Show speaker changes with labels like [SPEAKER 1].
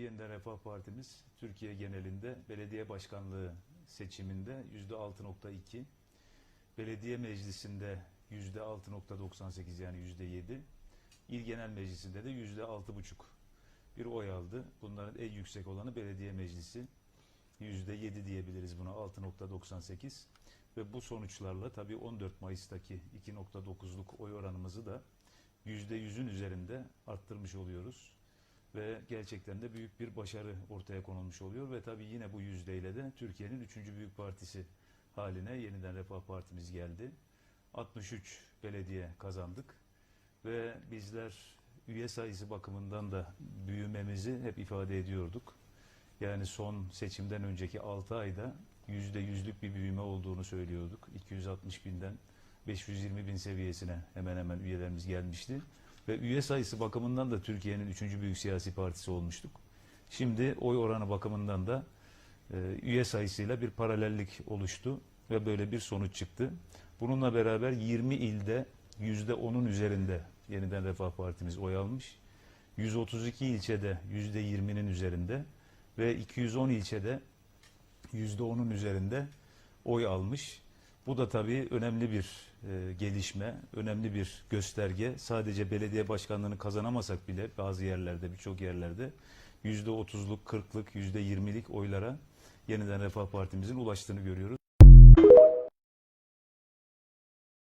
[SPEAKER 1] Yeniden Refah Partimiz Türkiye genelinde belediye başkanlığı seçiminde yüzde 6.2, belediye meclisinde yüzde 6.98 yani yüzde 7, il genel meclisinde de yüzde 6.5 bir oy aldı. Bunların en yüksek olanı belediye meclisi. Yüzde 7 diyebiliriz buna 6.98 ve bu sonuçlarla tabii 14 Mayıs'taki 2.9'luk oy oranımızı da yüzde yüzün üzerinde arttırmış oluyoruz ve gerçekten de büyük bir başarı ortaya konulmuş oluyor ve tabii yine bu yüzdeyle de Türkiye'nin üçüncü büyük partisi haline yeniden Refah Partimiz geldi. 63 belediye kazandık ve bizler üye sayısı bakımından da büyümemizi hep ifade ediyorduk. Yani son seçimden önceki 6 ayda yüzde yüzlük bir büyüme olduğunu söylüyorduk. 260 binden 520 bin seviyesine hemen hemen üyelerimiz gelmişti. Ve üye sayısı bakımından da Türkiye'nin üçüncü büyük siyasi partisi olmuştuk. Şimdi oy oranı bakımından da e, üye sayısıyla bir paralellik oluştu ve böyle bir sonuç çıktı. Bununla beraber 20 ilde yüzde 10'un üzerinde yeniden Refah Partimiz oy almış. 132 ilçede yüzde 20'nin üzerinde ve 210 ilçede yüzde 10'un üzerinde oy almış. Bu da tabii önemli bir e, gelişme, önemli bir gösterge. Sadece belediye başkanlığını kazanamasak bile bazı yerlerde, birçok yerlerde yüzde otuzluk, kırklık, yüzde yirmilik oylara yeniden Refah Partimizin ulaştığını görüyoruz.